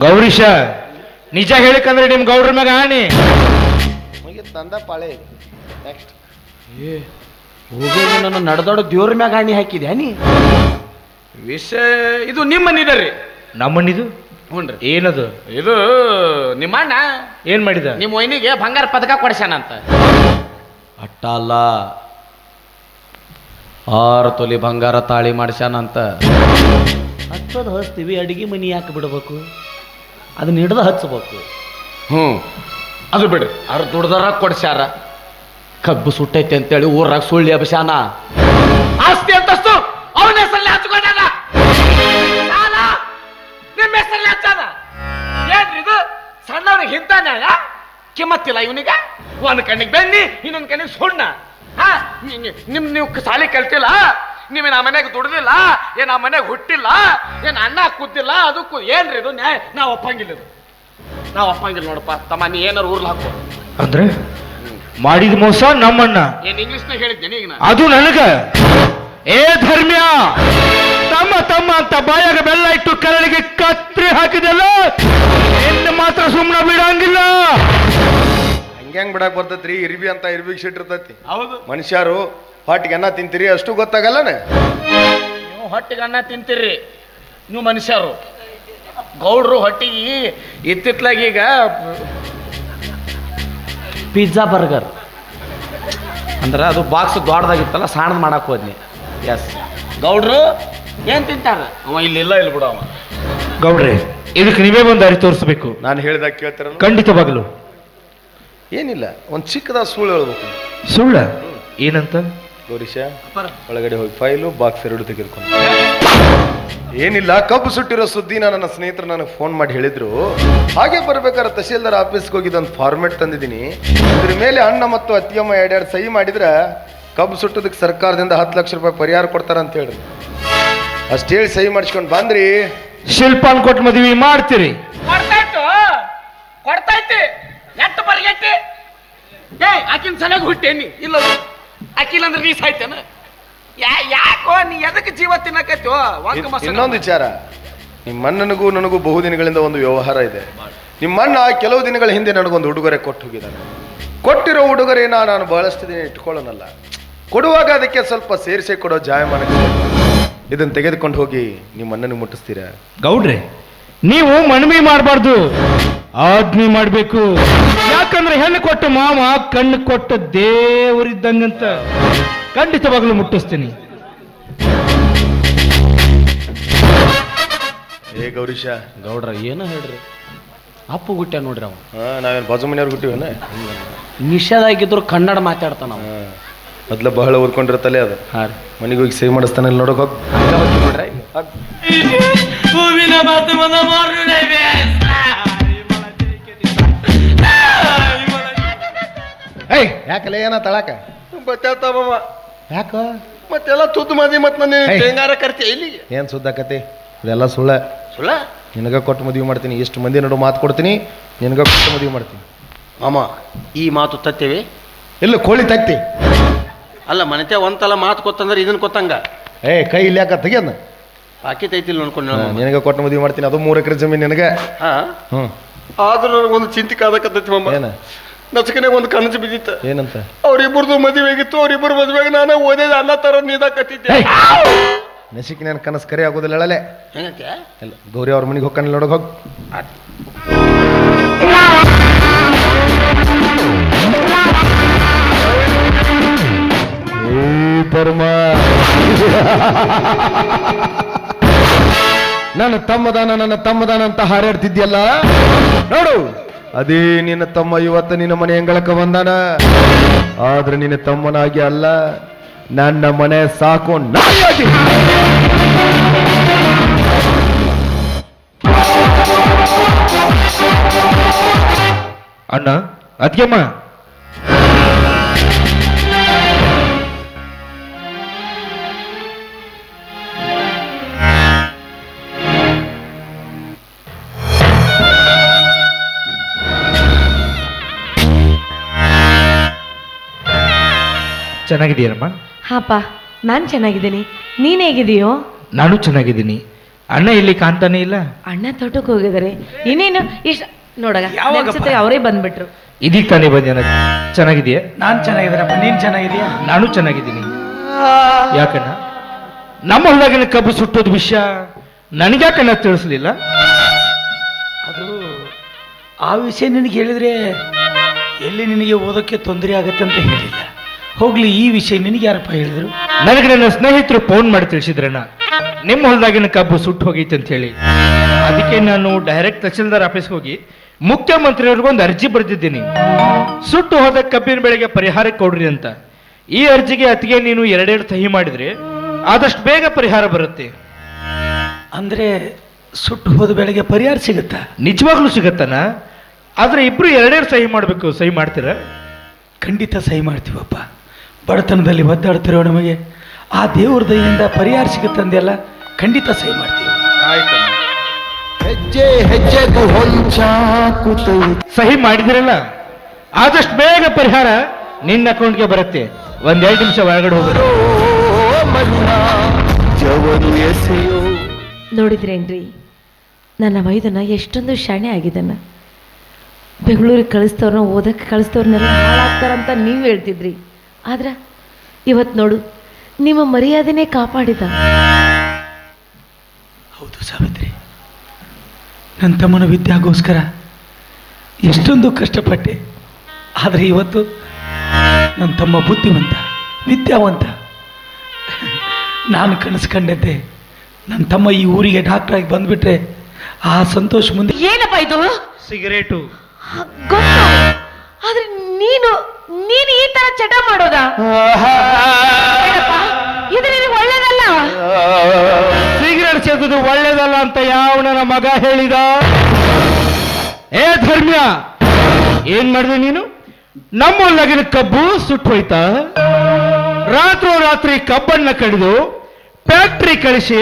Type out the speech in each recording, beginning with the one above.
ಗೌರೀಶ ನಿಜ ಹೇಳಿಕಂದ್ರೆ ನಿಮ್ ಗೌಡ್ರ ಮ್ಯಾಗ ಆಣಿ. ಮುಗಿ ತಂದ ಪಾಳೆ ನೆಕ್ಸ್ಟ್ ಹೋಗಿ ನನ್ನ ನಡೆದಾಡೋ ದೇವ್ರ ಮ್ಯಾಗ ಆಣಿ ಹಾಕಿದ್ಯಾ ನೀ ವಿಷಯ ಇದು ನಿಮ್ಮ ನಿದರಿ ನಮ್ಮನಿದು ಹ್ಞೂನ್ರಿ ಏನದು? ಇದು ನಿಮ್ಮ ಅಣ್ಣ ಏನ್ ಮಾಡಿದ? ನಿಮ್ಮ ಒಯ್ನಿಗೆ ಬಂಗಾರ ಪದಕ ಕೊಡ್ಸ್ಯಾನಂತ. ಅಟ್ಟ ಅಲ್ಲ ಆರು ತೊಲಿ ಬಂಗಾರ ತಾಳಿ ಮಾಡ್ಸ್ಯಾನಂತ. ಹತ್ತದ ಹಚ್ತೀವಿ ಅಡಿಗೆ ಮನಿ ಯಾಕೆ ಬಿಡ್ಬೇಕು? ಅದನ್ನ ಹಿಡ್ದು ಹಚ್ಚಬೇಕು. ಹ್ಞೂ ಅದು ಬಿಡು. ಅವ್ರು ದುಡ್ದಾರ ಕೊಡ್ಸ್ಯಾರ. ಕಬ್ಬು ಸುಟ್ಟೈತೆ ಅಂತೇಳಿ ಊರಾಗ ಸುಳ್ಳಿ ಅಭಿಷಾನ ಆಸ್ತಿ ಅಂತಸ್ತು ಅವನ ಹೆಸರಲ್ಲಿ ಹಚ್ಕೊಂಡಾನ. ನಿಮ್ಮ ಹೆಸರಲ್ಲಿ ಹಚ್ಚಾನ. ಏನ್ರಿ ಇದು? ಸಣ್ಣವ್ರಿಗೆ ಇಂಥ ನ್ಯಾಯ? ಕಿಮ್ಮತ್ತಿಲ್ಲ ಇವನಿಗೆ? ಒಂದು ಕಣ್ಣಿಗೆ ಬೆನ್ನಿ, ಇನ್ನೊಂದು ಕಣ್ಣಿಗೆ ಸುಣ್ಣ. ಹಾ ನಿಮ್ ನೀವು ಸಾಲಿ ಕಲ್ತಿಲ್ಲ? ನೀವೇನ್ ಆ ಮನೆಗೆ ದುಡ್ದಿಲ್ಲ ಏ ನಮ್ಮ ಮನೆಗೆ ಹುಟ್ಟಿಲ್ಲ ಏನು ಅಣ್ಣ ಕುದ್ದಿಲ್ಲ ಅದಕ್ಕೂ ಏನ್ರಿ ಇದು? ನ್ಯಾಯ ನಾವು ಒಪ್ಪಂಗಿಲ್ಲ ಇದು. ನಾವು ಒಪ್ಪಂಗಿಲ್ಲ ನೋಡಪ್ಪ ತಮ್ಮ ನೀ ಏನಾರು ಊರ್ಲ್ ಹಾಕು ಅಂದ್ರೆ? ಮಾಡಿದ ಮೋಸ ನಮ್ಮಣ್ಣ. ಏನ್ ಇಂಗ್ಲಿಷ್ನಾಗ ಹೇಳಿದ್ದೇನೆ ಈಗ ಅದು ನನಗ. ಏ ಧರ್ಮ್ಯ ತಮ್ಮ ತಮ್ಮ ಅಂತ ಬಾಯಾಗ ಬೆಲ್ಲ ಇಟ್ಟು ಕರಳಿಗೆ ಕತ್ರಿ ಹಾಕಿದೆಲ್ಲ ಎಂದು ಮಾತ್ರ ಸುಮ್ಮನೆ ಬಿಡಂಗಿಲ್ಲ. ಹಂಗ್ಯಾಂಗ್ ಬಿಡಕ್ ರೀ ಇರ್ಬಿ ಅಂತ ಇರ್ಬಿ ಸಿಟ್ ಇರ್ತೈತಿ. ಹೌದು. ಮನುಷ್ಯರು ಹೊಟ್ಟಿಗೆ ಅನ್ನ ತಿಂತೀರಿ ಅಷ್ಟು ಗೊತ್ತಾಗಲ್ಲನೆ? ನೀವು ಹೊಟ್ಟಿಗೆ ಅನ್ನ ತಿಂತೀರಿ ನೀವು ಮನುಷ್ಯರು. ಗೌಡ್ರು ಹೊಟ್ಟಿಗೆ ಇತ್ತಿತ್ಲಾಗ ಈಗ ಪಿಜ್ಜಾ ಬರ್ಗರ್. ಅಂದ್ರೆ ಅದು ಬಾಕ್ಸ್ ದೊಡ್ಡದಾಗಿತ್ತಲ್ಲ ಸಣ್ಣದು ಮಾಡಕ್ ಹೋದ್ನಿ. ಎಸ್ ಗೌಡ್ರು ಏನ್ ತಿಂತಾರ? ಅವ ಇಲ್ಲಿಲ್ಲ ಇಲ್ಲಿ ಬಿಡು ಅವ. ಗೌಡ್ರೆ ಇದಕ್ಕೆ ನೀವೇ ಒಂದು ಅರಿ ತೋರಿಸ್ಬೇಕು. ನಾನು ಹೇಳಿದಾಗ ಕೇಳ್ತಾರ ಖಂಡಿತವಾಗಲು. ಏನಿಲ್ಲ ಒಂದು ಚಿಕ್ಕದಾದ ಸುಳ್ಳು ಹೇಳ್ಬೇಕು. ಸುಳ್ಳ? ಏನಂತ? ಗೌರೀಶ ಒಳಗಡೆ ಹೋಗಿ ಫೈಲು ಬಾಕ್ಸ್ ಎರಡು ತೆಗೆದುಕೊಂಡು. ಏನಿಲ್ಲ ಕಬ್ಬು ಸುಟ್ಟಿರೋ ಸುದ್ದಿನ ನನ್ನ ಸ್ನೇಹಿತರು ನನಗೆ ಫೋನ್ ಮಾಡಿ ಹೇಳಿದ್ರು. ಹಾಗೆ ಬರ್ಬೇಕಾದ್ರೆ ತಹಶೀಲ್ದಾರ್ ಆಫೀಸ್ಗೆ ಹೋಗಿದ್ದು ಒಂದು ಫಾರ್ಮೆಟ್ ತಂದಿದ್ದೀನಿ. ಇದ್ರ ಮೇಲೆ ಅಣ್ಣ ಮತ್ತು ಅತ್ತಿಯಮ್ಮ ಎರಡೆರಡು ಸಹಿ ಮಾಡಿದ್ರೆ ಕಬ್ಬು ಸುಟ್ಟೋದಕ್ಕೆ ಸರ್ಕಾರದಿಂದ ಹತ್ತು ಲಕ್ಷ ರೂಪಾಯಿ ಪರಿಹಾರ ಕೊಡ್ತಾರೆ ಅಂತ ಹೇಳಿದ್ರು ಅಷ್ಟು ಹೇಳಿ ಸಹಿ ಮಾಡಿಸ್ಕೊಂಡು ಬಂದ್ರಿ. ಶಿಲ್ಪಾನ್ ಕೊಟ್ಟು ಮದುವೆ ಮಾಡ್ತೀರಿ. ಕೊಡ್ತಾಯ್ತು ಕೊಡ್ತಾಯ್ತಿ ಎಟ್ಟು ಬರ್ಗೆಟ್ಟಿ ಏ ಆಕಿನ ಸಲಗ ಹುಟ್ಟೇನಿ ಇಲ್ಲ ಆಕಿಲ್ಲ ಅಂದ್ರೆ ನೀ ಸಾಯ್ತೇನ? ಯಾ ಯಾಕೋ ನೀ ಎದಕ್ಕೆ ಜೀವ ತಿನ್ನಕತ್ತೋ ಇನ್ನೊಂದು ವಿಚಾರ. ನಿಮ್ಮ ಅಣ್ಣನಿಗೂ ನನಗೂ ಬಹುದಿನಗಳಿಂದ ಒಂದು ವ್ಯವಹಾರ ಇದೆ. ನಿಮ್ಮ ಅಣ್ಣ ಕೆಲವು ದಿನಗಳ ಹಿಂದೆ ನನಗೊಂದು ಉಡುಗೊರೆ ಕೊಟ್ಟು ಹೋಗಿದ್ದಾನೆ. ಕೊಟ್ಟಿರೋ ಉಡುಗೊರೆನ ನಾನು ಬಹಳಷ್ಟು ದಿನ ಇಟ್ಕೊಳ್ಳೋನಲ್ಲ. ಕೊಡುವಾಗ ಅದಕ್ಕೆ ಸ್ವಲ್ಪ ಸೇರಿಸಿ ಕೊಡೋ ಜಾಯಮಾನ ಇದನ್ನು ತೆಗೆದುಕೊಂಡು ಹೋಗಿ ನಿಮ್ಮ ಅಣ್ಣನಿಗೆ ಮುಟ್ಟಿಸ್ತೀರಾ? ಗೌಡ್ರೆ ನೀವು ಮನವಿ ಮಾಡಬಾರ್ದು. ಆಜ್ಞೆ ಮಾಡಬೇಕು. ಯಾಕಂದ್ರೆ ಹೆಣ್ಣು ಕೊಟ್ಟ ಮಾವ ಕಣ್ಣು ಕೊಟ್ಟ ದೇವರಿದ್ದಂಗಂತ ಖಂಡಿತವಾಗ್ಲೂ ಮುಟ್ಟಿಸ್ತೀನಿ. ಏ ಗೌರೀಶ ಗೌಡ್ರ ಏನು ಹೇಳ್ರಿ? ಅಪ್ಪು ಗುಟ್ಟ ನೋಡ್ರಿ ಅವ. ನಾವೇನು ಬಾಜು ಮನೆಯವ್ರು ಹುಟ್ಟಿವೇನ ನಿಷೇಧ ಆಗಿದ್ರು ಕನ್ನಡ ಮಾತಾಡ್ತಾನ ಅವ. ಮೊದ್ಲ ಬಹಳ ಓದ್ಕೊಂಡಿರತ್ತಲೇ ಅದು. ಹಾ ಮನೆಗೆ ಹೋಗಿ ಸೇವ್ ಮಾಡಿಸ್ತಾನೆ ನೋಡಕ್ ನೋಡೋಕೆ ಹೋಗಿ. ಹಂಗ ಹೋಗ್ತೀವಿ ನೋಡ್ರಿ ಹೂವಿನ ಮಾಧ್ಯಮದ ಏಯ್ ಯಾಕಲ್ಲ ಏನ ತಳಕ? ಬತ್ತಾತಮ್ಮ ಯಾಕ? ಮತ್ತೆಲ್ಲ ತುದ್ದು ಮದಿ ಮತ್ ನನ್ನ ಹೇ. ಶೇಂಗಾರ ಕರ್ತಿ ಇಲ್ಲಿಗೆ ಏನ್ ಸುದ್ದಾಕತಿ ಇದೆಲ್ಲ ಸುಳ್ಳ. ಸುಳ್ಳ? ನಿನಗ ಕೊಟ್ಟು ಮದುವೆ ಮಾಡ್ತೀನಿ. ಎಷ್ಟು ಮಂದಿ ನಡು ಮಾತು ಕೊಡ್ತೀನಿ. ನಿನಗ ಕೊಟ್ಟು ಮದುವೆ ಮಾಡ್ತೀನಿ. ಮಾಮ ಈ ಮಾತು ತತ್ತೇವೆ? ಇಲ್ಲ ಕೋಳಿ ತತ್ತಿ. ಅಲ್ಲ ಮನೆತೆ ಒಂತಲ ಮಾತು ಕೊತ್ತಂದ್ರೆ ಇದನ್ನ ಕೊತ್ತಂಗ? ಏ ಕೈ ಇಲ್ಲಿ ಯಾಕ ತೆಗಿಯನ್ನ ಪಾಕಿತ್ ಐತಿಲ್ಲ ನೋಡ್ಕೊಂಡು ನಿನಗೆ ಕೊಟ್ಟು ಮದುವೆ ಮಾಡ್ತೀನಿ. ಅದು ಮೂರು ಎಕರೆ ಜಮೀನು ನಿನಗೆ. ಹಾ. ಹ್ಞೂ ಆದ್ರೂ ನನಗೊಂದು ಚಿಂತಿಕೆ ಆಗಕತ್ತೈತಿ ಮಾಮ. ಏನ? ನಚಕನೆ ಒಂದು ಕನಸು ಬಿದ್ದಿತ್ತು. ಏನಂತ? ಅವ್ರಿಬ್ಬರದು ಮದುವೆ ಆಗಿತ್ತು ಅವ್ರಿಬ್ಬರು ಮದುವೆಗೆ ನಾನು ಓದೇ ಅನ್ನ ತರ ನೀದಾಕತ್ತಿದ್ದೆ ನಸಿಕ್ ನನ್ನ ಕನಸು ಕರೆ ಆಗೋದಿಲ್ಲ ಹೇಳಲೆ ಹೆಂಗಕ್ಕೆ? ಇಲ್ಲ ಗೌರಿ ಅವ್ರ ಮನೆಗೆ ಹೋಗ್ತಾನೆ ನೋಡೋಕೆ ಹೋಗಿ. ಧರ್ಮ ನನ್ನ ತಮ್ಮದಾನ ನನ್ನ ತಮ್ಮದಾನ ಅಂತ ಹಾರಾಡ್ತಿದ್ಯಲ್ಲ? ನೋಡು. ಅದೇ ನಿನ್ನ ತಮ್ಮ ಇವತ್ತು ನಿನ್ನ ಮನೆ ಹೆಂಗಳಕ್ಕ ಬಂದಾನ. ಆದ್ರೆ ನಿನ್ನ ತಮ್ಮನಾಗಿ ಅಲ್ಲ, ನನ್ನ ಮನೆ ಸಾಕು ನಾಯಿಯಾಗಿ ಅಣ್ಣ, ಅದ್ಯಮ್ಮ. ಚೆನ್ನಾಗಿದೆಯಮ್ಮ ಹಾಪ ನಾನು ಚೆನ್ನಾಗಿದ್ದೀನಿ. ನೀನು ಹೇಗಿದೆಯೋ ನಾನು ಚೆನ್ನಾಗಿದ್ದೀನಿ. ಅಣ್ಣ ಇಲ್ಲಿ ಕಾಣ್ತಾನೆ ಇಲ್ಲ? ಅಣ್ಣ ತೋಟಕ್ಕೆ ಹೋಗಿದ್ದಾರೆ. ಇನ್ನೇನು ಇಷ್ಟ ನೋಡಗ? ಅವರೇ ಬಂದ್ಬಿಟ್ರು. ಇದೀಗ ತಾನೇ ಬಂದ ಚೆನ್ನಾಗಿದೆಯಾ ನಾನು ಚೆನ್ನಾಗಿದ್ದೀನಪ್ಪ ನೀನು ಚೆನ್ನಾಗಿದೆಯಾ ನಾನು ಚೆನ್ನಾಗಿದ್ದೀನಿ. ಯಾಕಣ್ಣ? ನಮ್ಮ ಹೊಲದಾಗಿನ ಕಬ್ಬು ಸುಟ್ಟೋದ್ ವಿಷಯ ನನಗ್ಯಾಕಣ್ಣ ತಿಳಿಸ್ಲಿಲ್ಲ? ಅದು ಆ ವಿಷಯ ನಿನಗೆ ಹೇಳಿದ್ರೆ ಎಲ್ಲಿ ನಿನಗೆ ಓದೋಕ್ಕೆ ತೊಂದರೆ ಆಗತ್ತೆ ಅಂತ ಹೇಳಿಲ್ಲ. ಹೋಗ್ಲಿ ಈ ವಿಷಯ ನಿನಗೆ ಯಾರಪ್ಪ ಹೇಳಿದ್ರು? ನನಗೆ ನನ್ನ ಸ್ನೇಹಿತರು ಫೋನ್ ಮಾಡಿ ತಿಳಿಸಿದ್ರಣ್ಣ ನಿಮ್ಮ ಹೊಲದಾಗಿನ ಕಬ್ಬು ಸುಟ್ಟು ಹೋಗೈತೆ ಅಂತ ಹೇಳಿ. ಅದಕ್ಕೆ ನಾನು ಡೈರೆಕ್ಟ್ ತಹಸೀಲ್ದಾರ್ ಆಫೀಸ್ಗೆ ಹೋಗಿ ಮುಖ್ಯಮಂತ್ರಿಯವ್ರಿಗೂ ಒಂದು ಅರ್ಜಿ ಬರೆದಿದ್ದೀನಿ. ಸುಟ್ಟು ಹೋದ ಕಬ್ಬಿನ ಬೆಳೆಗೆ ಪರಿಹಾರ ಕೊಡ್ರಿ ಅಂತ. ಈ ಅರ್ಜಿಗೆ ಅತಿಗೆ ನೀನು ಎರಡೆರಡು ಸಹಿ ಮಾಡಿದ್ರೆ ಆದಷ್ಟು ಬೇಗ ಪರಿಹಾರ ಬರುತ್ತೆ. ಅಂದ್ರೆ ಸುಟ್ಟು ಹೋದ ಬೆಳೆಗೆ ಪರಿಹಾರ ಸಿಗುತ್ತಾ? ನಿಜವಾಗ್ಲೂ ಸಿಗತ್ತನ ಆದ್ರೆ ಇಬ್ರು ಎರಡೆರಡು ಸಹಿ ಮಾಡಬೇಕು ಸಹಿ ಮಾಡ್ತೀರಾ? ಖಂಡಿತ ಸಹಿ ಮಾಡ್ತೀವಪ್ಪ. ಬಡತನದಲ್ಲಿ ಒದ್ದಾಡ್ತಿರೋ ನಮಗೆ ಆ ದೇವ್ರ ದಯಿಂದ ಪರಿಹಾರ ಸಿಗುತ್ತಂದೆಲ್ಲ ಖಂಡಿತ ಸಹಿ ಮಾಡ್ತೀವಿ. ಹೆಜ್ಜೆ ಹೆಜ್ಜೆಗೂ ಕೂತು ಸಹಿ ಮಾಡಿದಿರಲ್ಲ ಆದಷ್ಟು ಬೇಗ ಪರಿಹಾರ ನಿನ್ನ ಅಕೌಂಟ್ಗೆ ಬರುತ್ತೆ. ಒಂದೆರಡು ನಿಮಿಷ ಒಳಗಡೆ ಹೋಗೋದು ಮನ್ನ ಜವರು ಎಸೆಯೋ. ನೋಡಿದ್ರೇನ್ರಿ ನನ್ನ ಮೈದನ ಎಷ್ಟೊಂದು ಶಾಣೆ ಆಗಿದ್ದಾನ. ಬೆಂಗಳೂರಿಗೆ ಕಳಿಸ್ತವ್ರನ್ನ ಓದಕ್ಕೆ ಕಳಿಸ್ತವ್ರನ್ನೆಲ್ಲ ಹಾಳಾಗ್ತಾರಂತ ನೀವು ಹೇಳ್ತಿದ್ರಿ. ಆದ್ರೆ ಇವತ್ತು ನೋಡು ನಿಮ್ಮ ಮರ್ಯಾದೆನೇ ಕಾಪಾಡಿದ. ಹೌದು ಸಾವಿತ್ರಿ. ನನ್ನ ತಮ್ಮನ ವಿದ್ಯಾಗೋಸ್ಕರ ಎಷ್ಟೊಂದು ಕಷ್ಟಪಟ್ಟೆ. ಆದರೆ ಇವತ್ತು ನನ್ನ ತಮ್ಮ ಬುದ್ಧಿವಂತ ವಿದ್ಯಾವಂತ. ನಾನು ಕನಸ್ಕಂಡದ್ದೆ ನನ್ನ ತಮ್ಮ ಈ ಊರಿಗೆ ಡಾಕ್ಟ್ರಾಗಿ ಬಂದ್ಬಿಟ್ರೆ ಆ ಸಂತೋಷ ಮುಂದೆ ಏನಪ್ಪ ಇದು? ಸಿಗರೇಟು ಗೊತ್ತು? ಆದ್ರೆ ನೀನು ನೀನು ಈ ತರ ಚಟ ಮಾಡೋದ? ಇದು ನಿನಗೆ ಒಳ್ಳೇದಲ್ಲ? ಸಿಗರೇಟ್ ಸೇದುದು ಒಳ್ಳೇದಲ್ಲ ಅಂತ ಯಾವ ನನ್ನ ಮಗ ಹೇಳಿದ? ಏ ಧರ್ಮ್ಯ ಏನ್ ಮಾಡಿದೆ ನೀನು? ನಮ್ಮ ಲಗಿನ ಕಬ್ಬು ಸುಟ್ಟು ಹೋಯ್ತಾ ರಾತ್ರೋ ರಾತ್ರಿ ಕಬ್ಬನ್ನ ಕಡಿದು ಫ್ಯಾಕ್ಟ್ರಿ ಕಳಿಸಿ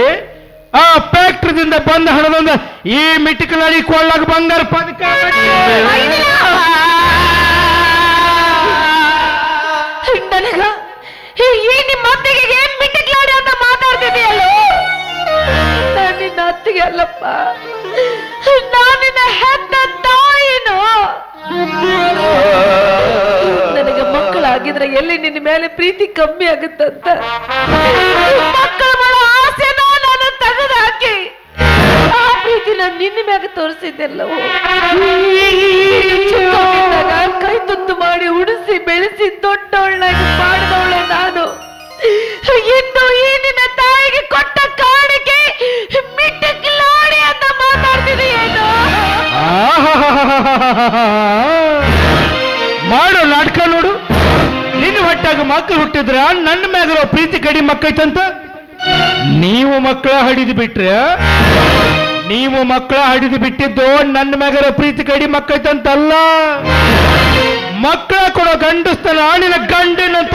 ಆ ಫ್ಯಾಕ್ಟ್ರಿದಿಂದ ಬಂದ ಹಣದಿಂದ ಈ ಮಿಟಿಕಲಡಿ ಕೊಳ್ಳಾಗ ಬಂಗಾರ ಪದಕ ನನಗ ಈ ನಿಮ್ಮ ಅತ್ತಿಗೆ ಮಿಟ್ಟಕ್ಲಾಡಿ ಅಂತ ಮಾತಾಡ್ತಿದೆಯಲ್ಲೋ ನಾನು ನಿನ್ನ ಅತ್ತಿಗೆ ಅಲ್ಲಪ್ಪ. ನಾನು ನಿನ್ನ ಹೆತ್ತ ತಾಯಿನೋ? ನನಗೆ ಮಕ್ಕಳಾಗಿದ್ರೆ ಎಲ್ಲಿ ನಿನ್ನ ಮೇಲೆ ಪ್ರೀತಿ ಕಮ್ಮಿ ಆಗುತ್ತಂತ? ಮಕ್ಕಳು ಮಾಡೋ ನಿನ್ನ ಮ್ಯಾಗ ತೋರಿಸಿದ್ದೆಲ್ಲವೂ? ಕೈ ತುತ್ತು ಮಾಡಿ ಉಡಿಸಿ ಬೆಳೆಸಿ ದೊಡ್ಡವಳಾಗಿ ಮಾಡಿದವಳೆ ನಾನು. ಇನ್ನು ಈ ನಿನ್ನ ತಾಯಿಗೆ ಕೊಟ್ಟ ಕಾಣಿಕೆ ಮಿಟ್ಟಕ್ಲಾಡಿ ಅಂತ ಮಾತಾಡ್ತಿದೆಯೇನು ಮಾಡೋ ನಾಟಕ ನೋಡು. ನಿನ್ನ ಹೊಟ್ಟಾಗ ಮಕ್ಕಳು ಹುಟ್ಟಿದ್ರ ನನ್ನ ಮ್ಯಾಗಿರೋ ಪ್ರೀತಿ ಕಡಿಮೆ ಮಕ್ಕೈತಂತ? ನೀವು ಮಕ್ಕಳ ಹಡಿದು ಬಿಟ್ರೆ ನೀವು ಮಕ್ಕಳ ಹಿಡಿದು ಬಿಟ್ಟಿದ್ದು ನನ್ನ ಮಗರ ಪ್ರೀತಿ ಕಡಿ ಮಕ್ಕೈತಂತಲ್ಲ ಮಕ್ಕಳ ಕೊಡೋ ಗಂಡಸ್ತನ ನಿನ್ನ ಗಂಡಿನಂತ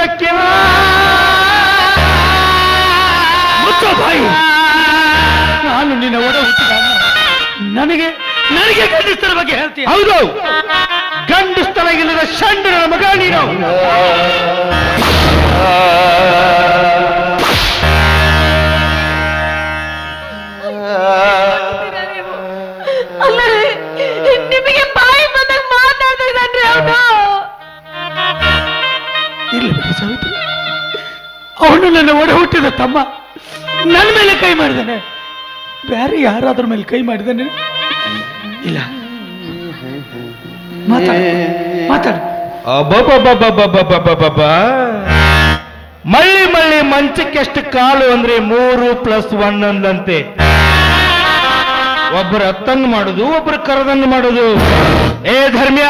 ನಾನು ನಿನ್ನ ಒಡ ನನಗೆ ನನಗೆ ಗಂಡಸ್ತರ ಬಗ್ಗೆ ಹೇಳ್ತೀನಿ ಹೌದು. ಗಂಡಸ್ತನ ಇಲ್ಲದ ಷಂಡನ ಮಗ ನೀನು. ಸಾವಿತ್ರಿ? ಅವನು ನನ್ನ ಒಡ ಹುಟ್ಟಿದ ತಮ್ಮ. ನನ್ನ ಮೇಲೆ ಕೈ ಮಾಡಿದಾನೆ. ಬೇರೆ ಯಾರಾದ್ರ ಮೇಲೆ ಕೈ ಮಾಡಿದಾನೆ? ಇಲ್ಲ. ಮಾತಾಡು. ಮಾತಾಡು. ಮಳ್ಳಿ ಮಳ್ಳಿ ಮಂಚಕ್ಕೆಷ್ಟು ಕಾಲು ಅಂದ್ರೆ ಮೂರು ಪ್ಲಸ್ ಒನ್ ಅಂದಂತೆ ಒಬ್ಬರು ಹತ್ತನ್ನು ಮಾಡುದು ಒಬ್ಬರು ಕರದನ್ನು ಮಾಡುದು. ಏ ಧರ್ಮ್ಯ!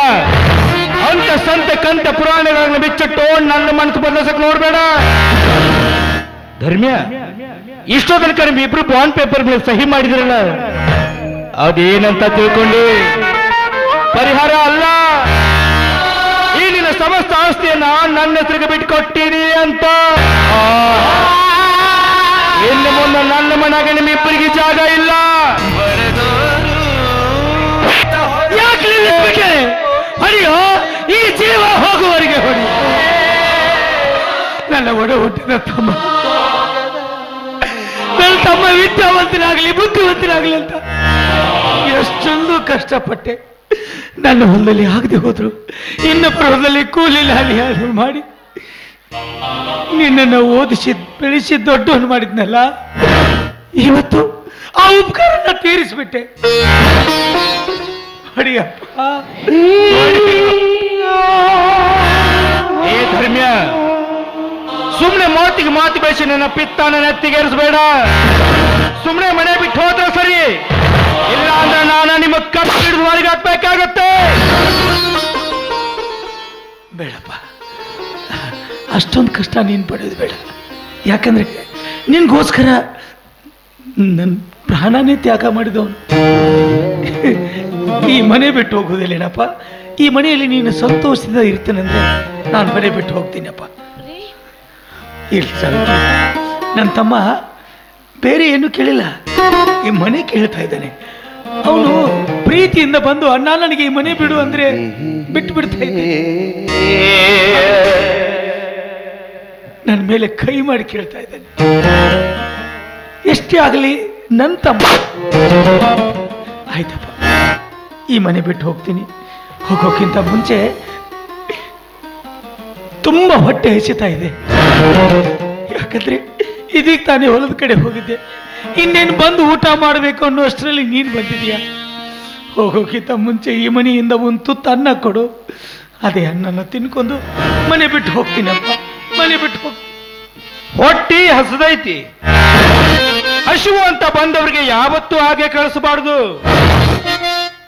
ಅಂತ ಸಂತ ಕಂತ ಪುರಾಣಗಳನ್ನ ಬಿಚ್ಚಿಟ್ಟು ನನ್ನ ಮನಸ್ಸು ಬದಲಿಸಕ್ ನೋಡ್ಬೇಡ. ಧರ್ಮ್ಯ ಇಷ್ಟೋ ತನಕ ಇಬ್ರು ಬಾಂಡ್ ಪೇಪರ್ ಮೇಲೆ ಸಹಿ ಮಾಡಿದ್ರಲ್ಲ? ಅದೇನಂತ ತಿಳ್ಕೊಂಡು? ಪರಿಹಾರ ಅಲ್ಲ. ಈ ನಿನ್ನ ಸಮಸ್ತ ಆಸ್ತಿಯನ್ನ ನನ್ನ ಹೆಸರಿಗೆ ಬಿಟ್ಕೊಟ್ಟಿರಿ ಅಂತ. ಇನ್ನು ಮುಂದೆ ನನ್ನ ಮನೆಗೆ ನಿಮ್ಮಿಬ್ಬರಿಗೆ ಜಾಗ ಇಲ್ಲ. ಹೊಡಿಯೋ ಈ ಜೀವ ಹೋಗುವವರಿಗೆ ಹೊಡಿ. ನನ್ನ ಒಡ ಹುಟ್ಟಿದ ತಮ್ಮ. ನನ್ನ ತಮ್ಮ ವಿದ್ಯಾವಂತನಾಗಲಿ ಬುದ್ಧಿವಂತನಾಗಲಿ ಅಂತ ಎಷ್ಟೊಂದು ಕಷ್ಟಪಟ್ಟೆ. ನನ್ನ ಹೊಲದಲ್ಲಿ ಆಗದೆ ಹೋದ್ರು. ಇನ್ನೊಬ್ಬರ ಹೊಲದಲ್ಲಿ ಕೂಲಿ ಲಾಲಿ ಮಾಡಿ. ನಿನ್ನನ್ನು ಓದಿಸಿ, ಬೆಳೆಸಿ, ದೊಡ್ಡವನು ಮಾಡಿದ್ನಲ್ಲ. ಇವತ್ತು ಆ ಉಪಕಾರನ ತೀರಿಸ್ಬಿಟ್ಟೆ. ಹೊಡಿಯಪ್ಪ ಏ ಧರ್ಮ್ಯ ಸುಮ್ಮನೆ ಮಾತಿಗೆ ಮಾತು ಬೆಳೆಸಿ ನನ್ನ ಪಿತ್ತಾನ ನೆತ್ತಿಗೇರಿಸಬೇಡ. ಸುಮ್ಮನೆ ಮನೆ ಬಿಟ್ಟು ಹೋದ್ರೆ ಸರಿ. ಇಲ್ಲ ಅಂದ್ರೆ ನಾನು ನಿಮ್ಮ ಕಟ್ಟು ಹಿಡಿದು ಹೊರಗೆ ಹಾಕ್ಬೇಕಾಗತ್ತೆ. ಬೇಡಪ್ಪ. ಅಷ್ಟೊಂದು ಕಷ್ಟ ನೀನು ಪಡೆಯೋದು ಬೇಡ. ಯಾಕಂದ್ರೆ ನಿನ್ಗೋಸ್ಕರ ನನ್ನ ಪ್ರಾಣನೇ ತ್ಯಾಗ ಮಾಡಿದವನು. ಈ ಮನೆ ಬಿಟ್ಟು ಹೋಗೋದಿಲ್ಲೇನಪ್ಪ ಈ ಮನೆಯಲ್ಲಿ ನೀನು ಸಂತೋಷದಿಂದ ಇರ್ತೇನೆಂದ್ರೆ ನಾನು ಮನೆ ಬಿಟ್ಟು ಹೋಗ್ತೀನಪ್ಪ. ನನ್ನ ತಮ್ಮ ಬೇರೆ ಏನು ಕೇಳಿಲ್ಲ. ಈ ಮನೆ ಕೇಳ್ತಾ ಇದ್ದಾನೆ. ಅವನು ಪ್ರೀತಿಯಿಂದ ಬಂದು ಅಣ್ಣ, ನನಗೆ ಈ ಮನೆ ಬಿಡು ಅಂದ್ರೆ ಬಿಟ್ಟು ಬಿಡ್ತಾ ಇದ್ದೆ ನನ್ನ ಮೇಲೆ ಕೈ ಮಾಡಿ ಕೇಳ್ತಾ ಇದ್ದಾನೆ. ಎಷ್ಟೇ ಆಗಲಿ ನನ್ನ ತಮ್ಮ. ಆಯ್ತಪ್ಪ. ಈ ಮನೆ ಬಿಟ್ಟು ಹೋಗ್ತೀನಿ. ಹೋಗೋಕ್ಕಿಂತ ಮುಂಚೆ ತುಂಬ ಹೊಟ್ಟೆ ಹೆಚ್ಚುತ್ತಾ ಇದೆ. ಯಾಕಂದ್ರೆ ಇದೀಗ ತಾನೇ ಹೊಲದ ಕಡೆ ಹೋಗಿದ್ದೆ. ಇನ್ನೇನು ಬಂದು ಊಟ ಮಾಡಬೇಕು ಅನ್ನೋ ಅಷ್ಟರಲ್ಲಿ ನೀನು ಬಂದಿದೀಯ? ಹೋಗೋಕ್ಕಿಂತ ಮುಂಚೆ ಈ ಮನೆಯಿಂದ ಒಂದು ತುತ್ತು ಅನ್ನ ಕೊಡು. ಅದೇ ಅನ್ನನ ತಿನ್ಕೊಂಡು ಮನೆ ಬಿಟ್ಟು ಹೋಗ್ತೀನಪ್ಪ. ಮನೆ ಬಿಟ್ಟು ಹೋಗ್ ಹೊಟ್ಟಿ ಹಸದೈತಿ. ಹಸಿವು ಅಂತ ಬಂದವರಿಗೆ ಯಾವತ್ತೂ ಹಾಗೆ ಕಳಿಸಬಾರ್ದು.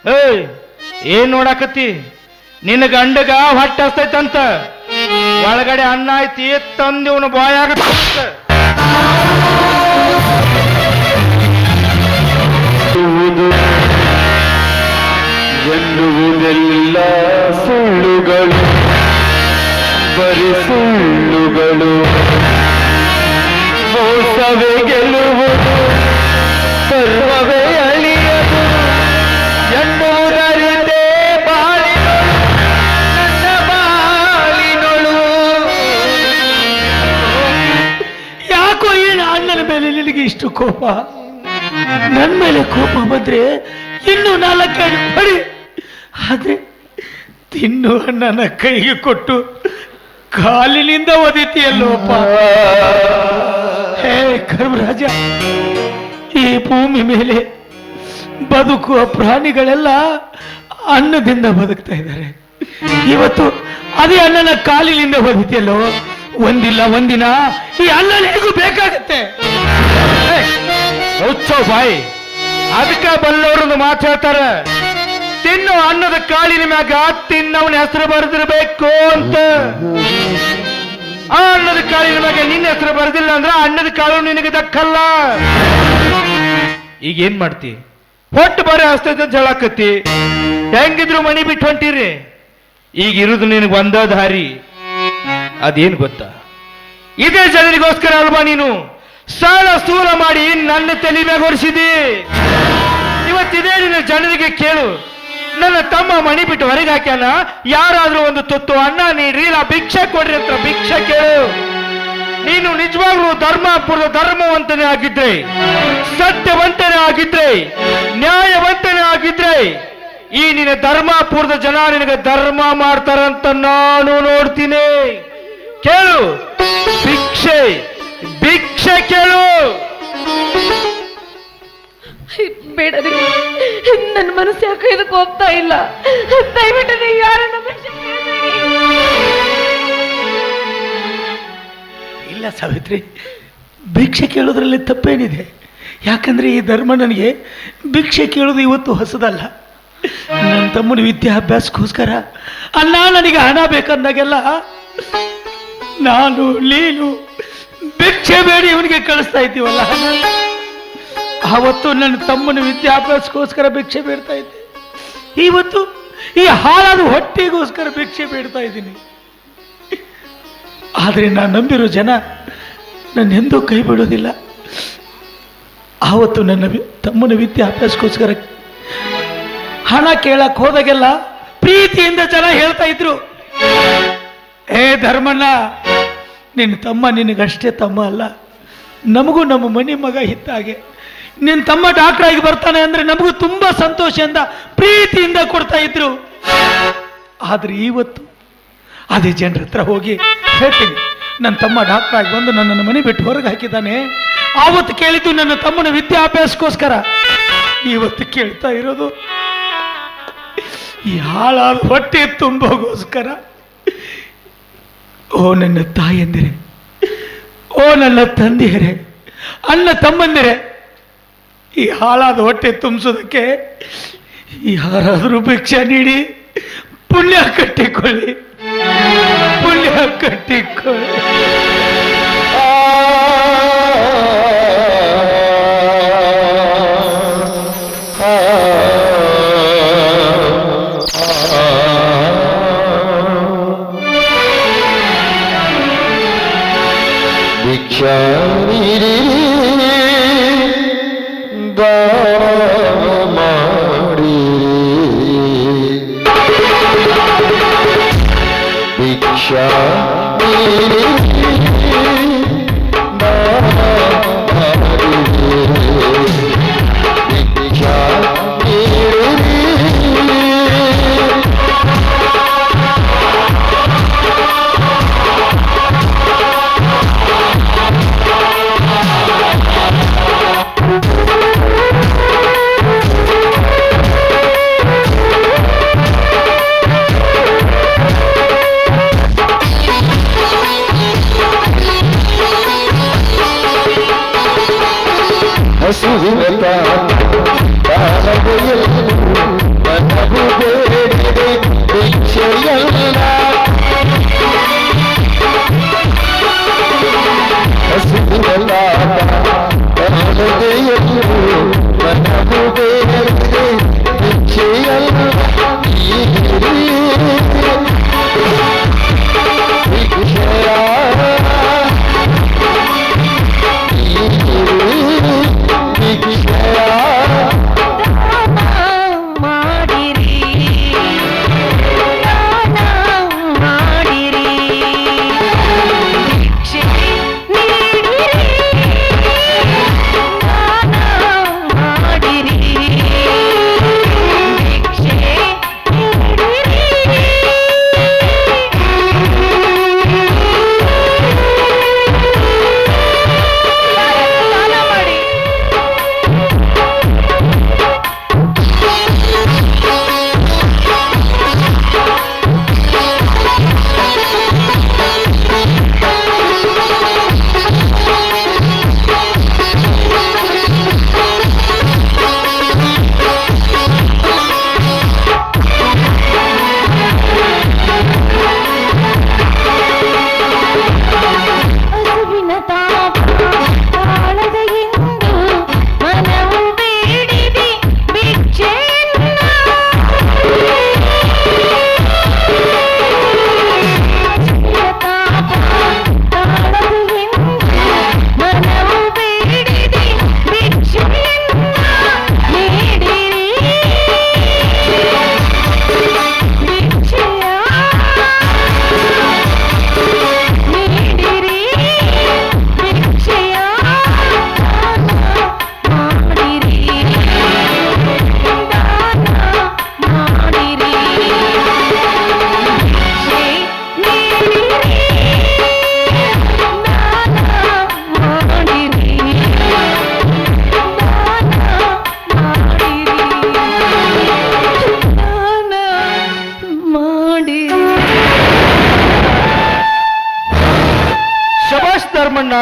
ಏಯ್ ಏನ್ ನೋಡಾಕತ್ತಿ? ನಿನ್ನ ಗಂಡಗ ಹೊಟ್ಟೆ ಹಸ್ತೈತಂತ. ಒಳಗಡೆ ಅನ್ನ ಐತಿ ತಂದಿವನು ಬಾಯಾಗ ಇಷ್ಟು ಕೋಪ? ನನ್ನ ಮೇಲೆ ಕೋಪ ಬಂದ್ರೆ ಇನ್ನು ನಾಲ್ಕೈದು ಹೊಡಿ ಆದ್ರೆ ತಿನ್ನು ನನ್ನ ಕೈಗೆ ಕೊಟ್ಟು ಕಾಲಿನಿಂದ ಒದಿತಿಯಲ್ಲೋಪ ಹೇ ಕರ್ಮರಾಜ ಈ ಭೂಮಿ ಮೇಲೆ ಬದುಕುವ ಪ್ರಾಣಿಗಳೆಲ್ಲ ಅನ್ನದಿಂದ ಬದುಕ್ತಾ ಇದ್ದಾರೆ. ಇವತ್ತು ಅದೇ ಅನ್ನನ ಕಾಲಿನಿಂದ ಒದಿತಿಯಲ್ಲೋ? ಒಂದಿಲ್ಲ, ಒಂದಿನ ಈ ಅನ್ನ ಹೇಗೂ ಬೇಕಾಗತ್ತೆ. ಹುಚ್ಚೋ ಬಾಯಿ. ಅದಕ್ಕ ಬಲ್ಲವರೊಂದು ಮಾತು ಹೇಳ್ತಾರ. ತಿನ್ನು ಅನ್ನದ ಕಾಳಿನ ಮ್ಯಾಗ ತಿನ್ನವನ ಹೆಸರು ಬರೆದಿರ್ಬೇಕು ಅಂತ. ಆ ಅನ್ನದ ಕಾಳಿನ ಮ್ಯಾಗ ನಿನ್ನ ಹೆಸರು ಬರೆದಿಲ್ಲ ಅಂದ್ರೆ ಅನ್ನದ ಕಾಳು ನಿನಗೆ ದಕ್ಕಲ್ಲ. ಈಗ ಏನ್ ಮಾಡ್ತಿ? ಹೊಟ್ಟು ಬರ ಹಸ್ತೈತೆ ಅಂತ ಹೇಳಾಕತ್ತಿ. ಹೆಂಗಿದ್ರು ಮಣಿ ಬಿಟ್ಟು ಹೊಂಟಿರಿ. ಈಗ ಇರುದು ನಿನಗೆ ಒಂದ ದಾರಿ. ಅದೇನು ಗೊತ್ತಾ? ಇದೇ ಜನರಿಗೋಸ್ಕರ ಅಲ್ವಾ ನೀನು? ಸಾಲ ಸ್ಥೂಲ ಮಾಡಿ ನನ್ನ ತಲೆ ಮ್ಯಾಗ ಹೊರಿಸಿದಿ ಇವತ್ತಿದೇ ನಿನ್ನ ಜನರಿಗೆ ಕೇಳು. ನನ್ನ ತಮ್ಮ ಮಣಿ ಬಿಟ್ಟು ಹೊರಗೆ ಹಾಕ್ಯಾನ. ಯಾರಾದ್ರೂ ಒಂದು ತುತ್ತು ಅನ್ನ ನೀಡ್ರಿ ಇಲ್ಲ, ಭಿಕ್ಷೆ ಕೊಡ್ರಿ ಅಂತ ಭಿಕ್ಷೆ ಕೇಳು. ನೀನು ನಿಜವಾಗ್ಲೂ ಧರ್ಮಪುರದ ಧರ್ಮವಂತನೇ ಆಗಿದ್ರೆ, ಸತ್ಯವಂತನೇ ಆಗಿದ್ರೆ, ನ್ಯಾಯವಂತನೇ ಆಗಿದ್ರೆ, ಈ ನಿನ್ನ ಧರ್ಮಪುರದ ಜನ ನಿನಗೆ ಧರ್ಮ ಮಾಡ್ತಾರಂತ ನಾನು ನೋಡ್ತೀನಿ. ಕೇಳು. ಭಿಕ್ಷೆ. ಭಿಕ್ಷೆ ಕೇಳು. ಬೇಡ ರೀ. ನನ್ನ ಮನಸ್ಸು ಯಾಕೆ ಇದಕ್ಕೆ ಹೋಗ್ತಾ ಇಲ್ಲ. ದಯವಿಟ್ಟು ನೀವು ಯಾರನ್ನ ಇಲ್ಲ ಸಾವಿತ್ರಿ ಭಿಕ್ಷೆ ಕೇಳೋದ್ರಲ್ಲಿ ತಪ್ಪೇನಿದೆ. ಯಾಕಂದ್ರೆ ಈ ಧರ್ಮ ನನಗೆ ಭಿಕ್ಷೆ ಕೇಳೋದು ಇವತ್ತು ಹೊಸದಲ್ಲ. ನನ್ನ ತಮ್ಮನ ವಿದ್ಯಾಭ್ಯಾಸಕ್ಕೋಸ್ಕರ ಅಲ್ಲ ನನಗೆ ಹಣ ಬೇಕಂದಾಗೆಲ್ಲ ನಾನು ನೀನು ಭಿಕ್ಷೆ ಬೇಡಿ ಇವನಿಗೆ ಕಳಿಸ್ತಾ ಇದ್ದೀವಲ್ಲ? ಆವತ್ತು ನನ್ನ ತಮ್ಮನ ವಿದ್ಯಾಭ್ಯಾಸಕ್ಕೋಸ್ಕರ ಭಿಕ್ಷೆ ಬೇಡ್ತಾ ಇದ್ದೆ. ಇವತ್ತು ಈ ಹಾಳಾದ ಹೊಟ್ಟೆಗೋಸ್ಕರ ಭಿಕ್ಷೆ ಬೇಡ್ತಾ ಇದ್ದೀನಿ. ಆದರೆ ನಾನು ನಂಬಿರೋ ಜನ ನನ್ನ ಎಂದೂ ಕೈ ಬಿಡೋದಿಲ್ಲ. ಆವತ್ತು ನನ್ನ ತಮ್ಮನ ವಿದ್ಯಾಭ್ಯಾಸಕ್ಕೋಸ್ಕರ ಹಣ ಕೇಳಕ್ಕೆ ಹೋದಾಗೆಲ್ಲ ಪ್ರೀತಿಯಿಂದ ಜನ ಹೇಳ್ತಾ ಇದ್ರು, ಏ ಧರ್ಮಣ್ಣ ನಿನ್ನ ತಮ್ಮ ನಿನಗಷ್ಟೇ ತಮ್ಮ ಅಲ್ಲ. ನಮಗೂ ನಮ್ಮ ಮನೆ ಮಗ ಹಿತ್ತಾಗೆ. ನಿನ್ನ ತಮ್ಮ ಡಾಕ್ಟರ್ ಆಗಿ ಬರ್ತಾನೆ ಅಂದರೆ ನಮಗೂ ತುಂಬ ಸಂತೋಷದಿಂದ ಪ್ರೀತಿಯಿಂದ ಕೊಡ್ತಾ ಇದ್ರು. ಆದರೆ ಇವತ್ತು ಅದೇ ಜನರ ಹತ್ರ ಹೋಗಿ ಹೇಳ್ತೀನಿ, ನನ್ನ ತಮ್ಮ ಡಾಕ್ಟರ್ ಆಗಿ ಬಂದು ನನ್ನನ್ನು ಮನೆ ಬಿಟ್ಟು ಹೊರಗೆ ಹಾಕಿದ್ದಾನೆ. ಆವತ್ತು ಕೇಳಿದ್ದು ನನ್ನ ತಮ್ಮನ ವಿದ್ಯಾಭ್ಯಾಸಕ್ಕೋಸ್ಕರ. ಇವತ್ತು ಕೇಳ್ತಾ ಇರೋದು. ಈ ಹಾಳಾದ ಹೊಟ್ಟೆ ತುಂಬೋಗೋಸ್ಕರ. ಓ ನನ್ನ ತಾಯಂದಿರೆ, ಓ ನನ್ನ ತಂದೆಯರೇ, ಅಣ್ಣ ತಮ್ಮಂದಿರೆ, ಈ ಹಾಳಾದ ಹೊಟ್ಟೆ ತುಂಬಿಸೋದಕ್ಕೆ ಯಾರಾದರೂ ಭಿಕ್ಷೆ ನೀಡಿ, ಪುಣ್ಯ ಕಟ್ಟಿಕೊಳ್ಳಿ ಪುಣ್ಯ ಕಟ್ಟಿಕೊಳ್ಳಿ. ಭಿಕ್ಷಾನಿರಿ ಮಾಡಿ ಭಿಕ್ಷಾ పశువివత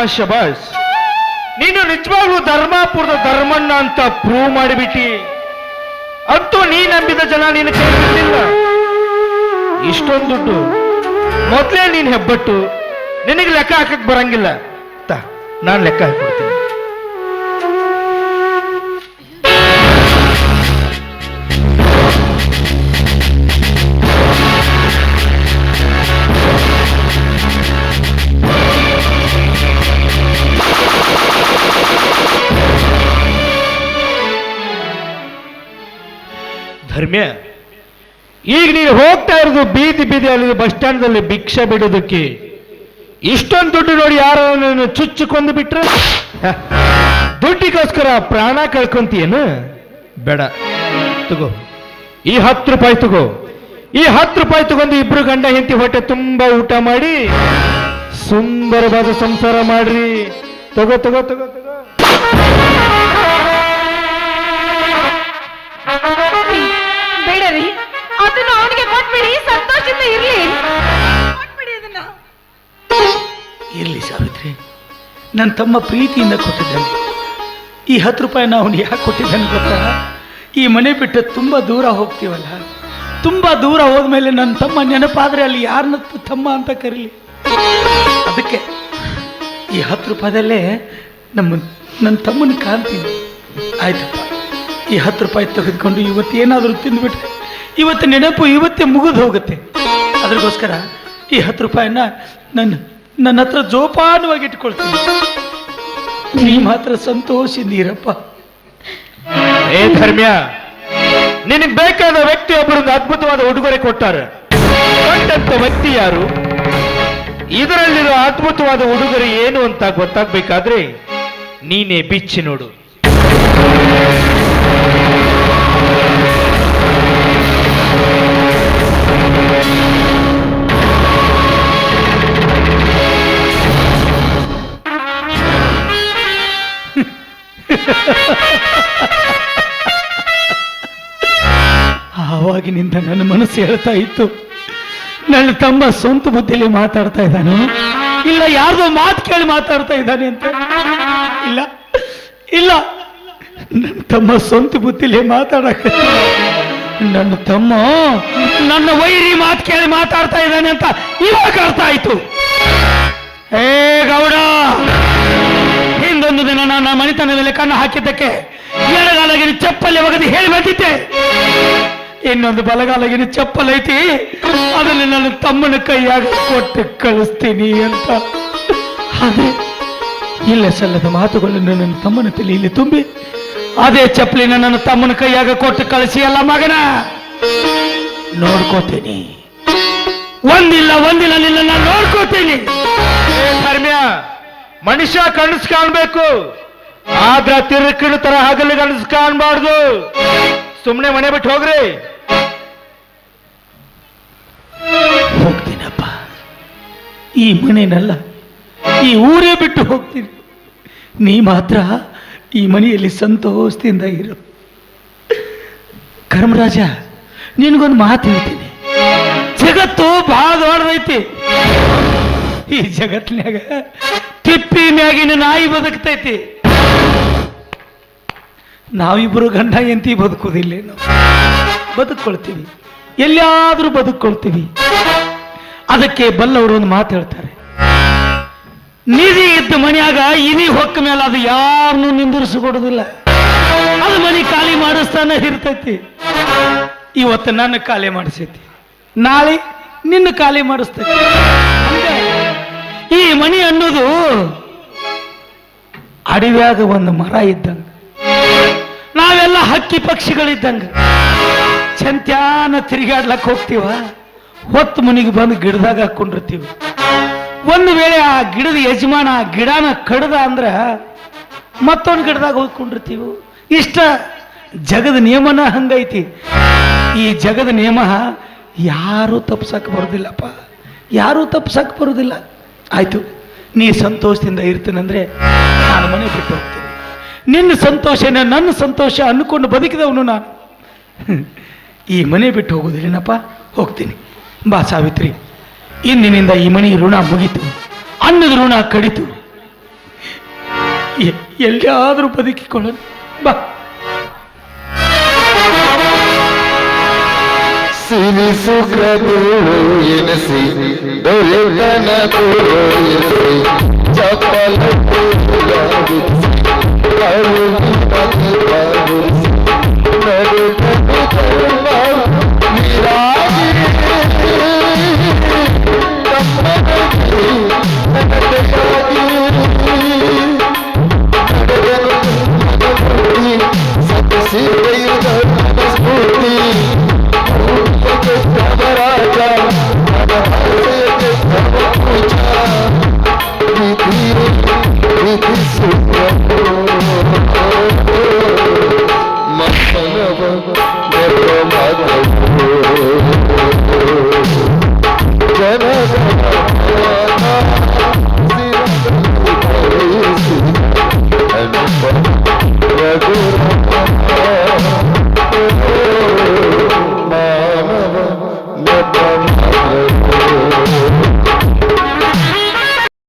ಧರ್ಮಣ್ಣ ನೀನು ನಿಜವಾಗ್ಲೂ ಧರ್ಮಾಪುರದ ಧರ್ಮಣ್ಣ ಅಂತ ಪ್ರೂವ್ ಮಾಡಿಬಿಟ್ಟಿ. ಅಂತೂ ನೀ ನಂಬಿದ ಜನ ನೀನು ಕೇಳಿಲ್ಲ ಇಷ್ಟೊಂದು ದುಡ್ಡು. ಮೊದಲೇ ನೀನು ಹೆಬ್ಬಟ್ಟು. ನಿನಗೆ ಲೆಕ್ಕ ಹಾಕಕ್ ಬರಂಗಿಲ್ಲ. ತ, ನಾನು ಲೆಕ್ಕ ಹಾಕ್ಬಿಡ್ತೀನಿ. ಧರ್ಮ್ಯ. ಈಗ ನೀನು ಹೋಗ್ತಾ ಇರೋದು ಬೀದಿ ಬೀದಿ ಅಲ್ಲಿ ಬಸ್ ಸ್ಟ್ಯಾಂಡ್ದಲ್ಲಿ ಭಿಕ್ಷೆ ಬಿಡೋದಕ್ಕೆ. ಇಷ್ಟೊಂದು ದುಡ್ಡು ನೋಡಿ ಯಾರು ಚುಚ್ಚು ಕೊಂದು ಬಿಟ್ರೆ ದುಡ್ಡಿಗೋಸ್ಕರ ಪ್ರಾಣ ಕಳ್ಕೊಂತೀಯೇನು? ಬೇಡ. ತಗೋ. ಈ ಹತ್ತು ರೂಪಾಯಿ ತಗೋ. ಈ ಹತ್ತು ರೂಪಾಯಿ ತಗೊಂಡು ಇಬ್ರು ಗಂಡ ಹೆಂಡತಿ ಹೊಟ್ಟೆ ತುಂಬಾ ಊಟ ಮಾಡಿ ಸುಂದರವಾದ ಸಂಸಾರ ಮಾಡ್ರಿ. ತಗೋ ತಗೋ ತಗೋ ತಗೋ. ನನ್ನ ತಮ್ಮ ಪ್ರೀತಿಯಿಂದ ಕೊಟ್ಟಿದ್ದಾನೆ. ಈ ಹತ್ತು ರೂಪಾಯಿ ನಾವು ಯಾಕೆ ಕೊಟ್ಟಿದ್ದಾನೆ ಗೊತ್ತಾ? ಈ ಮನೆ ಬಿಟ್ಟು ತುಂಬ ದೂರ ಹೋಗ್ತೀವಲ್ಲ? ತುಂಬ ದೂರ ಹೋದ್ಮೇಲೆ ನನ್ನ ತಮ್ಮ ನೆನಪಾದರೆ ಅಲ್ಲಿ ಯಾರನ್ನ ತಮ್ಮ ಅಂತ ಕರೀಲಿ. ಅದಕ್ಕೆ ಈ ಹತ್ತು ರೂಪಾಯಿದಲ್ಲೇ ನಮ್ಮ ನನ್ನ ತಮ್ಮನ ಕಾಣ್ತೀನಿ. ಆಯ್ತಪ್ಪ ಈ ಹತ್ತು ರೂಪಾಯಿ ತೆಗೆದುಕೊಂಡು ಇವತ್ತು ಏನಾದರೂ ತಿಂದುಬಿಟ್ರೆ ಇವತ್ತು ನೆನಪು ಇವತ್ತೇ ಮುಗಿದು ಹೋಗುತ್ತೆ. ಅದಕ್ಕೋಸ್ಕರ ಈ ಹತ್ತು ರೂಪಾಯಿನ ನನ್ನ ನನ್ನ ಹತ್ರ ಜೋಪಾನವಾಗಿ ಇಟ್ಕೊಳ್ತೀನಿ. ನೀ ಮಾತ್ರ ಸಂತೋಷ ನೀರಪ್ಪ. ಏ ಧರ್ಮ್ಯ, ನಿನಗೆ ಬೇಕಾದ ವ್ಯಕ್ತಿ ಒಬ್ಬರೊಂದು ಅದ್ಭುತವಾದ ಉಡುಗೊರೆ ಕೊಟ್ಟಾರೆ ಕೊಟ್ಟಂತ ವ್ಯಕ್ತಿ ಯಾರು? ಇದರಲ್ಲಿರೋ ಅದ್ಭುತವಾದ ಉಡುಗೊರೆ ಏನು ಅಂತ ಗೊತ್ತಾಗ್ಬೇಕಾದ್ರೆ ನೀನೇ ಬಿಚ್ಚಿ ನೋಡು. ಆವಾಗಿನಿಂದ ನನ್ನ ಮನಸ್ಸು ಹೇಳ್ತಾ ಇತ್ತು, ನನ್ನ ತಮ್ಮ ಸ್ವಂತ ಬುದ್ಧಿಯಲ್ಲಿ ಮಾತಾಡ್ತಾ ಇದ್ದಾನೆ, ಇಲ್ಲ ಯಾರ್ದೋ ಮಾತು ಕೇಳಿ ಮಾತಾಡ್ತಾ ಇದ್ದಾನೆ ಅಂತ. ಇಲ್ಲ ಇಲ್ಲ, ನನ್ನ ತಮ್ಮ ಸ್ವಂತ ಬುದ್ಧಿಲಿ ಮಾತಾಡಕ ನನ್ನ ತಮ್ಮ ನನ್ನ ವೈರಿ ಮಾತು ಕೇಳಿ ಮಾತಾಡ್ತಾ ಇದ್ದಾನೆ ಅಂತ ಇವಾಗ ಅರ್ಥ ಆಯ್ತು. ಹೇ ಗೌಡ! ಹಿಂದೊಂದು ದಿನ ನಾನು ಮನೆತನದಲ್ಲಿ ಕಣ್ಣು ಹಾಕಿದ್ದಕ್ಕೆ ಎಡಗಾಲಗಿನ ಚಪ್ಪಲಿ ಒಗದಿ ಹೇಳಿ ಬಂದಿದ್ದೆ. ಇನ್ನೊಂದು ಬಲಗಾಲಗಿನ ಚಪ್ಪಲ್ ಐತಿ, ಅದನ್ನು ತಮ್ಮನ ಕೈಯಾಗ ಕೊಟ್ಟು ಕಳಿಸ್ತೀನಿ ಅಂತ. ಅದೇ, ಇಲ್ಲ ಸಲ್ಲದ ಮಾತುಗಳನ್ನು ನನ್ನ ತಮ್ಮನ ತಲೆಯಲ್ಲಿ ತುಂಬಿ, ಅದೇ ಚಪ್ಪಲಿನ ನನ್ನ ತಮ್ಮನ ಕೈಯಾಗ ಕೊಟ್ಟು ಕಳಿಸಿ ಅಲ್ಲ ಮಗನ? ನೋಡ್ಕೋತೀನಿ. ಒಂದಿಲ್ಲ ಒಂದಿಲ್ಲ ನಿನ್ನ ನಾನು ನೋಡ್ಕೋತೀನಿ. ಮನುಷ್ಯ ಕನಸು ಕಾಣ್ಬೇಕು. ಆದ್ರ ತಿರುಕಿನ ತರ ಹಗಲು ಕನಸು ಕಾಣಬಾರ್ದು. ಸುಮ್ಮನೆ ಮನೆ ಬಿಟ್ಟು ಹೋಗ್ರಿ. ಹೋಗ್ತೀನಪ್ಪ. ಈ ಮನೆನಲ್ಲ, ಈ ಊರೇ ಬಿಟ್ಟು ಹೋಗ್ತೀನಿ. ನೀ ಮಾತ್ರ ಈ ಮನೆಯಲ್ಲಿ ಸಂತೋಷದಿಂದ ಇರು. ಕರ್ಮರಾಜ, ನಿನಗೊಂದು ಮಾತು ಹೇಳ್ತೀನಿ. ಜಗತ್ತು ಬಹಳ ದೊಡ್ಡದೈತಿ. ಈ ಜಗತ್ತಿನಾಗ ತಿಪ್ಪಿ ಮ್ಯಾಗಿನ ನಾಯಿ ಬದುಕ್ತೈತಿ. ನಾವಿಬ್ಬರು ಗಂಡ ಎಂತಿ ಬದುಕೋದಿಲ್ಲ ಬದುಕೊಳ್ತೀವಿ ಎಲ್ಲಿಯಾದರೂ ಬದುಕೊಳ್ತೀವಿ ಅದಕ್ಕೆ ಬಲ್ಲವರು ಒಂದು ಮಾತು ಹೇಳ್ತಾರೆ. ನಿಧಿ ಇದ್ದ ಮನೆಯಾಗ ಇನಿ ಹೊಕ್ಕ ಮೇಲೆ ಅದು ಯಾರನ್ನೂ ನಿಂದಿರಿಸಿಕೊಡೋದಿಲ್ಲ. ಅದು ಮನೆ ಖಾಲಿ ಮಾಡಿಸ್ತಾನೆ ಇರ್ತೈತಿ. ಇವತ್ತು ನನ್ನ ಖಾಲಿ ಮಾಡಿಸೈತಿ. ನಾಳೆ ನಿನ್ನ ಖಾಲಿ ಮಾಡಿಸ್ತೈತಿ. ಈ ಮಣಿ ಅನ್ನೋದು ಅಡವ್ಯಾಗ ಒಂದು ಮರ ಇದ್ದಂಗೆ. ನಾವೆಲ್ಲ ಹಕ್ಕಿ ಪಕ್ಷಿಗಳಿದ್ದಂಗೆ. ಚಂತ್ಯಾನ ತಿರುಗಾಡ್ಲಕ್ಕೆ ಹೋಗ್ತೀವ? ಹೊತ್ತು ಮನಿಗೆ ಬಂದು ಗಿಡದಾಗ ಹಾಕೊಂಡಿರ್ತೀವಿ. ಒಂದು ವೇಳೆ ಆ ಗಿಡದ ಯಜಮಾನ ಆ ಗಿಡನ ಕಡ್ದ ಅಂದ್ರೆ ಮತ್ತೊಂದು ಗಿಡದಾಗ ಹೋಗ್ಕೊಂಡಿರ್ತೀವಿ. ಇಷ್ಟ ಜಗದ ನಿಯಮನ ಹಂಗೈತಿ. ಈ ಜಗದ ನಿಯಮ ಯಾರೂ ತಪ್ಸಕ್ಕೆ ಬರೋದಿಲ್ಲಪ್ಪ. ಯಾರೂ ತಪ್ಸಕ್ಕೆ ಬರೋದಿಲ್ಲ. ಆಯ್ತು, ನೀ ಸಂತೋಷದಿಂದ ಇರ್ತೀನಂದರೆ ನಾನು ಮನೆ ಬಿಟ್ಟು ಹೋಗ್ತೀನಿ. ನಿನ್ನ ಸಂತೋಷನ ನನ್ನ ಸಂತೋಷ ಅನ್ಕೊಂಡು ಬದುಕಿದವನು ನಾನು. ಈ ಮನೆ ಬಿಟ್ಟು ಹೋಗೋದಿಲ್ಲನಪ್ಪ ಹೋಗ್ತೀನಿ. ಬಾ ಸಾವಿತ್ರಿ, ಇಂದಿನಿಂದ ಈ ಮನೆ ಋಣ ಮುಗೀತು. ಅನ್ನದ ಋಣ ಕಡಿತು. ಎಲ್ಲಿಯಾದರೂ ಬದುಕಿಕೊಳ್ಳೋಣ. ಬಾ. ಸಿರಿ ಸುಖಗಳು ಎನಿಸಿ ದೊರೆತನ ತೋರಿಸಿ ಚಪ್ಪಲ